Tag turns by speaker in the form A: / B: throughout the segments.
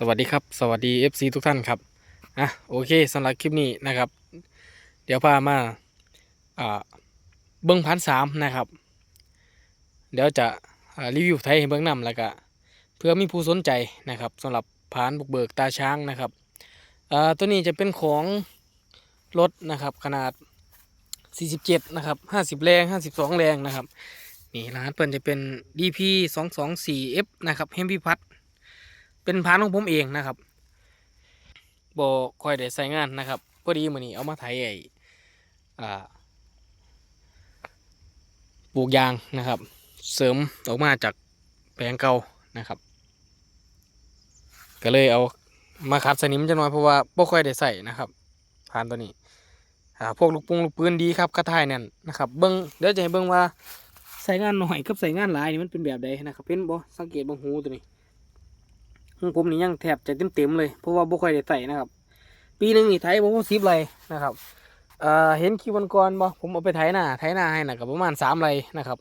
A: สวัสดีครับ สวัสดี FC ทุกท่านครับอะโอเคสำหรับคลิปนี้นะครับ เดี๋ยวพามาอ่าเบิ้งพันสามนะครับ เดี๋ยวจะรีวิวไทยให้เบิ้งนำแล้วก็เพื่อมีผู้สนใจนะครับสำหรับผานบุกเบิกตาช้างนะครับอ่าตัวนี้จะเป็นของรถนะครับขนาด 47 นะครับ 50 แรง 52 แรงนะครับนี่รหัสเปิ่นจะเป็น DP 224F นะครับเฮมพิพัท เป็นพานของผมเองนะครับบอคอยได้ใส่งานนะครับพอดีมือนี้เอามาไถไอ่ปลูกยางนะครับ เสริมออกมาจากแปลงเก่านะครับ ก็เลยเอามาขัดสนิมจังหน่อยเพราะว่าบ่ค่อยได้ใส่นะครับพานตัวนี้พวกลูกปุงลูกปืนดีครับกระท่ายนั่นนะครับเบิ้งเดี๋ยวจะให้เบิ้งว่าใส่งานหน่อยกับใส่งานหลายนี่มันเป็นแบบใดนะครับเป็นบ่สังเกตบางหูตัวนี้ ของผมนี่ยังแทบจะเต็มเต็มๆเลยเพราะว่าบ่ค่อยได้ใส่นะครับ ปีหนึ่งนี่ไถผมสิบไรนะครับเอ่อเห็นคิววันก่อนบ่ผมเอาไปไถหน้าไถหน้าให้นะกับประมาณสามไรนะครับ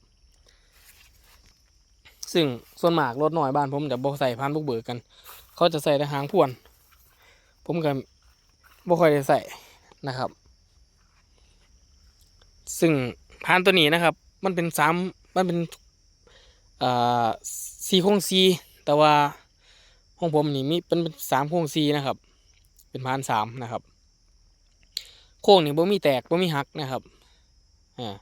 A: ซึ่งส่วนมากรถหน่อยบ้านผมจะบ่ใส่พันบุกเบิกกัน เขาจะใส่แต่หางพวน ผมก็บ่ค่อยได้ใส่นะครับ ซึ่งพานตัวนี้นะครับ มันเป็นสามมันเป็นเอ่อสี่โครงซีแต่ว่า ของผมนี่มีเป็นสามโค้งซีนะครับ เป็นพานสามนะครับ โค้งนี่บ่มีแตกบ่มีหักนะครับอ่า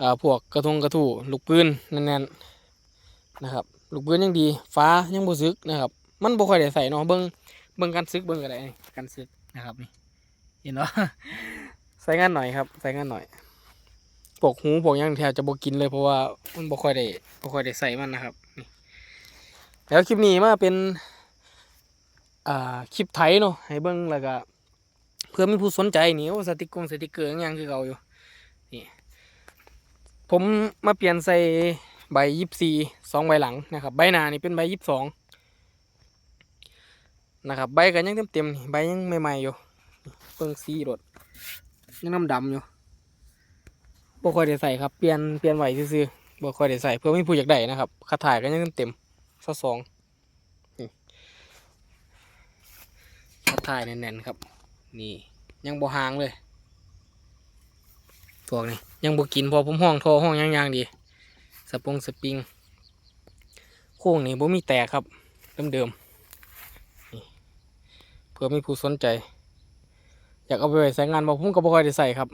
A: อ่าพวกกระทงกระถูลูกปืนแน่นๆนะครับ ลูกปืนยังดี ฟ้ายังบ่ซึกนะครับ มันบ่ค่อยได้ใส่เนาะเบิ่งเบิ่งกันซึกเบิ่งกันได้นี่กันซึกนะครับนี่เห็นเนาะใส่งานหน่อยครับ ใส่งานหน่อยพวกหูพวกยังแทบจะบ่กินเลยเพราะว่ามันบ่ค่อยได้บ่ค่อยได้ใส่มันนะครับ แล้วคลิปนี้มาเป็นอ่าคลิปไทยเนาะให้เบิ่งแล้วก็เพื่อมีผู้สนใจนี่โอ้สติกงสติกเกอร์ยังคือเก่าอยู่นี่ผมมาเปลี่ยนใส่ใบยิบสี่สองใบหลังนะครับ ใบหน้านี่เป็นใบยิบสองนะครับใบก็ยังเต็มๆนี่ใบยังใหม่ๆอยู่เบิ่งสีรถยังน้ำดำอยู่บ่ค่อยได้ใส่ครับเปลี่ยนเปลี่ยนไหวซื่อๆบ่ค่อยได้ใส่เพื่อไมีผู้อยากได้นะครับคาถ่ายก็ยังเต็มๆ ข้อสองนี่ขัดถ่ายแน่นๆครับ นี่ยังบ่ห่างเลยพวกนี้ยังบ่กินพอผมห้องโทรห้องย่างๆดีสปงสปริงโค้งนี่บ่มีแตกครับเดิมๆนี่เพื่อมีผู้สนใจ อยากเอาไปไว้ใส่งานบ่ผมก็บ่ค่อยได้ใส่ครับ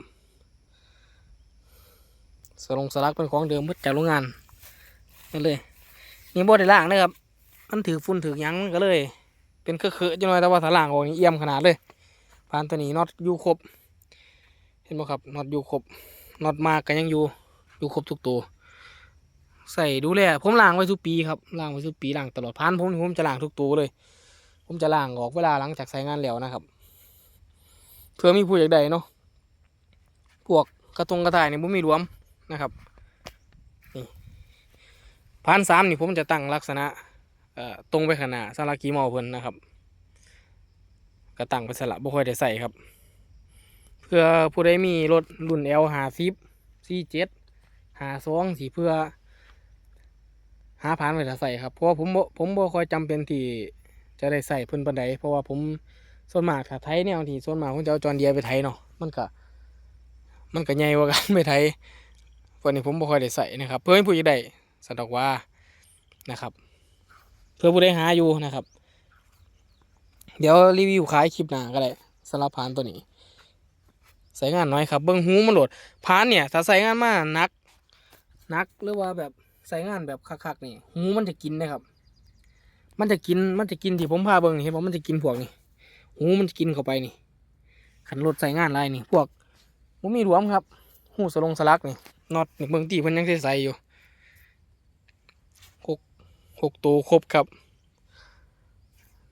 A: สลงสลักเป็นของเดิมหมดจากโรงงานนั่นเลย นี่บ่ได้ล่างนะครับ มันถือฝุ่นถือยังมันก็เลย เป็นเคอะๆจังเลยแต่ว่าถ้าล่างออกนี่เอี่ยมขนาดเลยพานตัวนี้น็อตอยู่ครบ เห็นไหมครับน็อตอยู่ครบน็อตมากก็ยังอยู่อยู่ครบทุกตัวใส่ดูแลผมล้างไว้ทุกปีครับล้างไว้ทุกปีล้างตลอดพานผมผมจะล้างทุกตัวเลย ผมจะล้างออกเวลาหลังจากใส่งานแล้วนะครับเพื่อมีผู้อยากได้เนาะพวกกระตรงกระต่ายนี่ผมมีรวมนะครับ พานสามนี่ผมจะตั้งลักษณะตรงไปขนาดสำหรับกีมาเพิ่นนะครับก็ตั้งไปสละบ่ค่อยได้ใส่ครับ เพื่อผู้ใดมีรถรุ่น L หาซิบซีเจ็ดหาสองสีเพื่อ หาพานไว้ถ้าใส่ครับเพราะว่าผมผมบ่ค่อยจำเป็นที่จะได้ใส่เพิ่นปานใดเพราะว่าผมส่วนมากถ้าไทยเนี่ยบาทีส่วนมากผมจะเอาจอนเดียไปไทยเนาะมันก็มันก็ใหญ่กว่ากันไปไทยวกนี้ผมบ่ค่อยได้ใส่นะครับ เพื่อให้ผู้ใด สะดอกว่านะครับ เพื่อผู้ได้หาอยู่นะครับ เดี๋ยวรีวิวขายคลิปหน้าก็ได้สำหรับพานตัวนี้ใส่งานน้อยครับเบิ้งหูมันโหลดพานเนี่ย ถ้าใส่งานมากนักนักหรือว่าแบบใส่งานแบบคักๆนี่หูมันจะกินนะครับ มันจะกินมันจะกินที่ผมพาเบิ้งนี่เห็นว่ามันจะกินพวกนี่หูมันจะกินเข้าไปนี่ขันรถใส่งานไรนี่ พวกผมมีหลวมครับ หูสลงสลักนี่น็อตนี่เบิ้งตีเพิ่นยังใส่อยู่ หกตัวครบครับ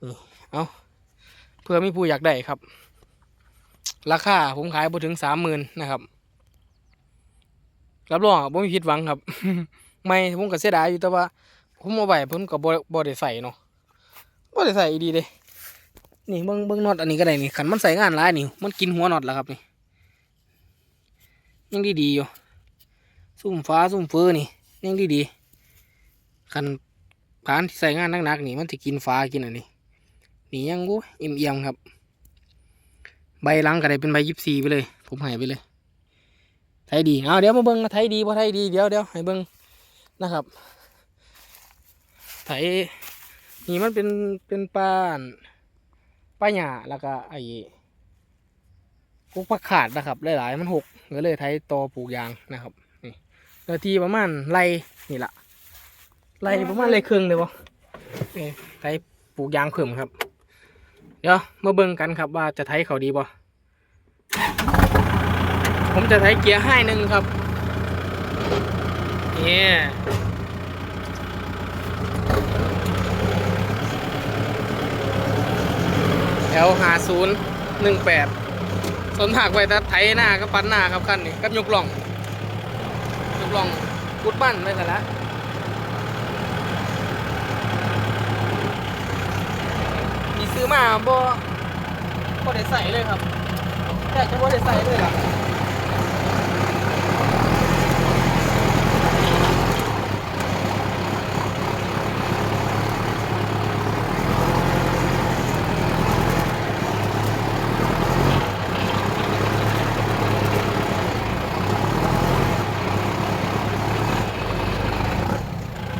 A: นี่เอาเพื่อมีผู้อยากได้ครับ ราคาผมขายบ่ถึงสามหมื่นนะครับ รับรองบ่มีผิดหวังครับ ไม่ผมก็เสียดายอยู่แต่ว่า ผมเอาไว้ผมก็บ่บ่ได้ใส่เนาะบ่ได้ใส่อีดีเด้นี่เบิ่งเบิ่งน็อตอันนี้ก็ได้นี่ขันมันใส่งานหลายนี่มันกินหัวน็อตแล้วครับนี่ยังดีดีๆอยู่ซุ่มฟ้าซุ่มเฟอนี่ยังดีดีๆคัน ผานที่ใส่งานหนักๆนี่มันจะกินฟ้ากินอันนี้นี่ยังกูเอ็มเอียมครับ ใบหลังก็ได้เป็นใบยิบซีไปเลย ผมหายไปเลย ไทยดีเอาเดี๋ยวมาเบิ้งว่าไทยดีพอไทยดีเดี๋ยวเดี๋ยวให้เบิ้งนะครับไทยนี่มันเป็นเป็นปานปลาหยาแล้วก็ไอ้พวกผักขาดนะครับหลายๆมันหกก็เลยไทยตอปลูกยางนะครับนี่เนื้อที่ประมาณไรนี่ละ ไรประมาณไรครึ่งเลยวะนี่ไทยปลูกยางเพิ่มครับ เดี๋ยวมาเบิ่งกันครับว่าจะไทยเขาดีบ่ผมจะไทยเกียร์ให้หนึ่งครับเนี่ยแลหาศูนย์หนึ่งแปดสนถักไว้แต่ไถหน้ากับปันหน้าครับคันนี้กับยกล่องยกล่องกุดบ้านไว้แต่ละ ซื้อมาบ่บ่ได้ใส่เลยครับแต่จะบ่ได้ใส่เลยล่ะ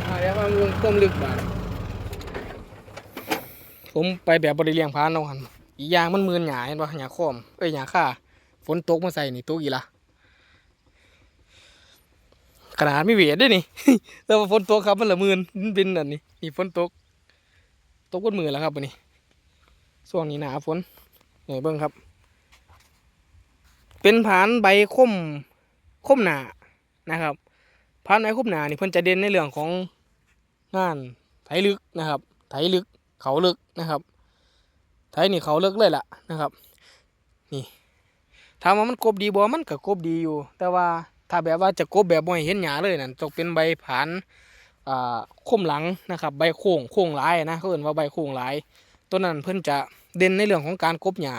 A: อ่าเดี๋ยวมาลงต้มลึกบาด ผมไปแบบบริเลียงพานเอาหันอียางมันมืนหยาเห็นปะหยาคอมเอ้ยหยาค่าฝนตกมาใส่นี่ตกอีละขนาดไม่เวทด้วยนี่แต่ว่าฝนตกครับมันละมืนมันเป็นอันนี้นี่ฝนตก ตกบนมือแล้วครับวันนี้ช่วงนี้หนาฝนนี่เบิ้งครับ เป็นผานใบคมคมหนานะครับพานไม้คุบหนานี่เพิ่นจะเด่นในเรื่องของงานไถลึกนะครับ ไถลึก เขาลึกนะครับไถนี่เขาลึกเลยล่ะนะครับ นี่ถามว่ามันกบดีบ่มันก็กบดีอยู่ แต่ว่าถ้าแบบว่าจะกบแบบบ่เห็นหยาเลยนั่นต้องเป็นใบผานอ่าคมหลังนะครับ ใบโค้งโค้งหลายนะเขาเอ่นว่าใบโค้งหลายตัวนั้นเพิ่นจะเด่นในเรื่องของการกบหญ้า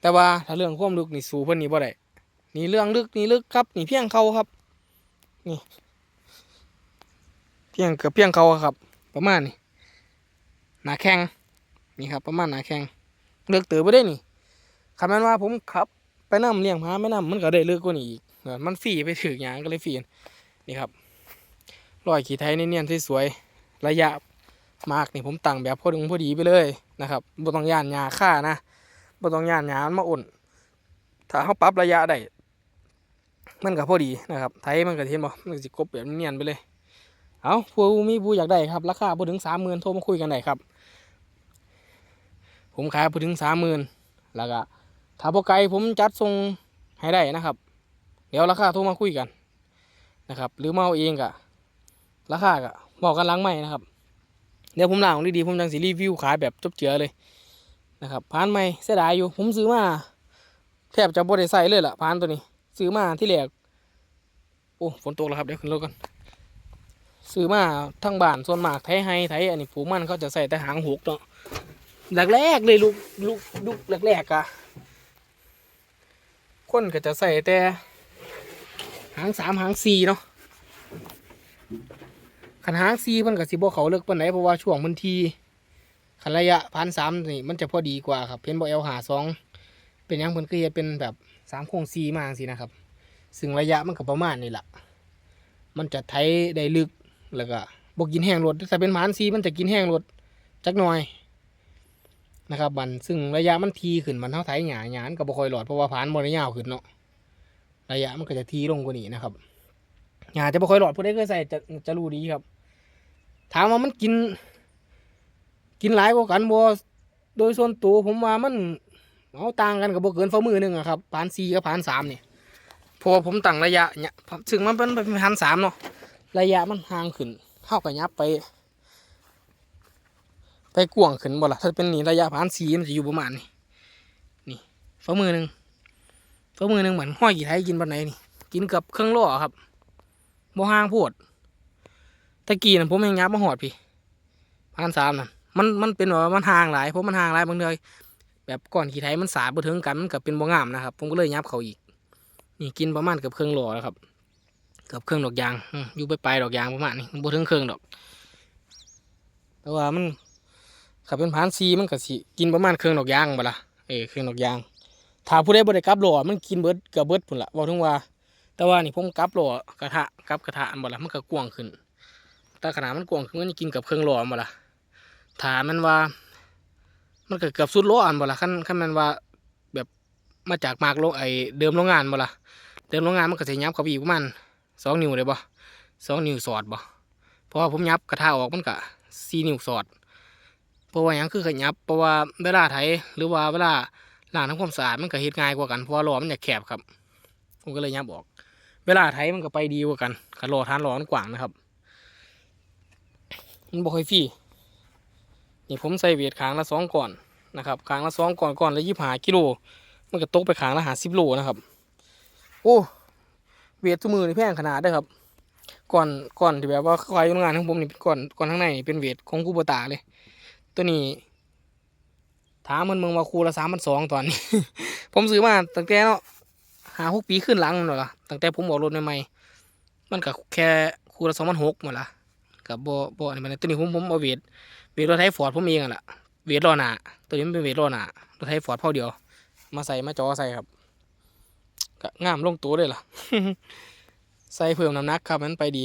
A: แต่ว่าถ้าเรื่องความลึกนี่สูเพิ่นนี่บ่ได้นี่เรื่องลึกนี่ลึกครับนี่เพียงเขาครับนี่เพียงเกือบเพียงเขาครับ ประมาณนี้ หนาแข้งนี่ครับประมาณหนาแข้งเลือกเตือไปได้นี่คำนั้นว่าผมขับไปน้ำเลี้ยงพาไม่น้ำมันก็ได้เลือกกว่านี้อีกเออมันฟีไปถืออย่างก็เลยฟีนี่ครับรอยขี่ไทยเนียนๆสวยๆระยะมากนี่ผมตั้งแบบพอดึงพอดีไปเลยนะครับบต้องย่านหยาค่านะบต้องย่านหยามันมาอ่นถ้าเขาปรับระยะได้มันก็พอดีนะครับไทยมันก็เห็นบ่มันก็สิกบแบบเนียนไปเลยเอาผู้มีผู้อยากได้ครับราคาผู้ถึงสามหมื่นโทรมาคุยกันได้ครับ ผมขายผู้ถึงสามหมื่นแล้วก็ถ้าพอไกลผมจัดส่งให้ได้นะครับ เดี๋ยวราคาโทรมาคุยกันนะครับ หรือเอาเองกะราคาก็บอกกันหลังใหม่นะครับ เดี๋ยวผมล่างดีๆผมจังสิรีวิวขายแบบจบเจือเลยนะครับพานใหม่เสียดายอยู่ ผมซื้อมาแทบจะบ่ได้ใส่เลยล่ะพานตัวนี้ ซื้อมาที่แรกโอ้ฝนตกแล้วครับเดี๋ยวขึ้นรถกันซื้อมาทั้งบ้านส่วนมากไทยไฮไทยอันนี้ผูมันเขาจะใส่แต่หางหกเนาะ แรกๆเลยลูกลูกลูกแรกๆอะคนก็จะใส่แต่หางสามหางสี่เนาะขันหางสี่มันก็สิบเขาเลิกปานไหนเพราะว่าช่วงมันทีขันระยะพันสามนี่มันจะพอดีกว่าครับเพนบอเอลหาสองเป็นยังเพิ่นก็จะเป็นแบบสามโค้งสี่มาสินะครับ ซึ่งระยะมันก็ประมาณนี้แหละมันจะไถได้ลึกแล้วก็บกินแห้งรถถ้าเป็นหมานซีมันจะกินแห้งรถจักหน่อย นะครับบันซึ่งระยะมันทีขึ้นมันเท่าไถหยาหยานกับบคอยหลอดเพราะว่าผานบริยาวขึ้นเนาะระยะมันก็จะทีลงกว่านี้นะครับหยาจะบคอยหลอดผู้ใดเคยใส่จะจะรู้ดีครับ ถามว่ามันกิน กินหลายกว่ากันบ่โดยส่วนตัวผมว่ามันเอาต่างกันกับบ่เกินฝ่ามือหนึ่งอะครับผานซีกับผานสามเนี่ยพราะว่าผมตั้งระยะเนี่ยซึ่งมันเป็นเป็นพันสามเนาะระยะมันห่างขึ้นเท่ากับยับไป ไปกวางขึ้นบ่ล่ะถ้าเป็นนี่ระยะพันสีมันจะอยู่ประมาณนี้นี่ฝ่ามือหนึ่งฝ่ามือหนึ่งเหมือนห้อยกี่ไทยกินปันไหนนี่กินกับเครื่องล่อครับบ่ห่างโพดตะกี้น่ะผมยังยับมาหอดพี่พันสามน่ะมันมันเป็นว่ามันห่างหลายเพราะมันห่างหลายบางเดือยแบบก่อนขี่ไทยมันสาดบ่ถึงกันมันกับเป็นบ่งามนะครับผมก็เลยยับเขาอีก นี่กินประมาณเกือบเครื่องโหลแล้วครับเกือบเครื่องดอกยางอยู่ไปปลายดอกยางประมาณนี้บ่ถึงเครื่องดอก แต่ว่ามัน ขับเป็นพานซีมันก็สิกินประมาณเครื่องดอกยางบ่ล่ะเออเครื่องดอกยางถ้าผู้ใดบ่ได้กลับหล่อมันกินเบิดเกับเบิดพุ่นละบอกถึงว่า แต่ว่านี่ผมกลับหล่อกระทะกลับกระทะอันบ่ล่ะมันก็กว้างขึ้นแต่ขนาดมันกว้างขึ้นมันกินกับเครื่องหล่อันบ่ล่ะถามันว่า มันก็เกือบสุดโลอันบ่ล่ะคันคันมันว่าแบบมาจากมากโลไอเดิมโรงงานบ่ล่ะเดิมโรงงานมันก็สิยับเขาอีกประมาณสองนิ้วเลยบ่สองนิ้วสอดบ่เพราะว่าผมยับกระทะออกมันก็สี่นิ้วสอด เพราะว่ายังคือขยับเพราะว่าเวลาไถหรือว่าเวลาล้างทำความสะอาดมันก็เฮ็ดง่ายกว่ากันเพราะว่าล้อมันจะแคบครับผมก็เลยยับออกเวลาไถมันก็ไปดีกว่ากันขันล้อทานล้อมันกว้างนะครับมันบ่ค่อยฟรีนี่ผมใส่เวทขางละสองก่อนนะครับขางละสองก่อนก่อนละยี่ห้ากิโลมันก็ตกไปขางละหาสิบโลนะครับ โอ้เวททุกมือนี่แพงขนาดเด้ครับก่อนก่อนที่แบบว่าควายโรงงานของผมนี่ก่อนก่อนข้างในนี่เป็นเวทของคูบตาเลย ตัวนี้ ถามมันเมืองว่าคูละสามพันสองตอนนี้ ผมซื้อมาตั้งแต่เนาะหาหกปีขึ้นหลังมันเหรอตั้งแต่ผมออกรถใหม่ๆมันก็แค่คูละสองพันหกหมดละกับโบโบอันนี้มันตัวนี้ผมผมเอาเวทเวทรถไถฟอร์ดผมเองอะล่ะเวทล้อหนาตัวนี้มันเป็นเวทล้อหนารถไถฟอร์ดเท่าเดียว มาใส่มาจอใส่ครับก็งามลงตัวเลยล่ะใส่เพิ่มน้ำหนักครับมันไปดี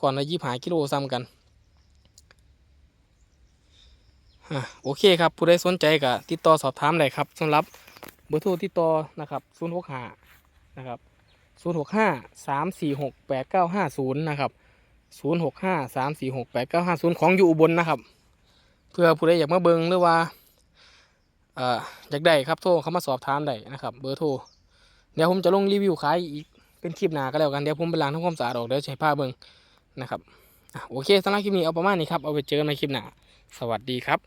A: ก่อนละยี่ห้ากิโลซ้ำกัน อะโอเคครับผู้ใดสนใจก็ติดต่อสอบถามได้ครับสำหรับเบอร์โทรติดต่อนะครับ0 6 5นะครับ0 6 5 3 4 6 8 9 5 0นะครับ0 6 5 3 4 6 8 9 5 0ของอยู่อุบลนะครับ เพื่อผู้ใดอยากมาเบิงหรือว่าอ่ออยากได้ครับโทรเข้ามาสอบถามได้นะครับ เบอร์โทรเดี๋ยวผมจะลงรีวิวขายอีกเป็นคลิปหน้าก็แล้วกันเดี๋ยวผมไปล้างทำความสะอาดออกเดี๋ยวใช้ผ้าเบิงนะครับอะโอเคสำหรับคลิปนี้เอาประมาณนี้ครับเอาไปเจอกันในคลิปหน้า สวัสดีครับ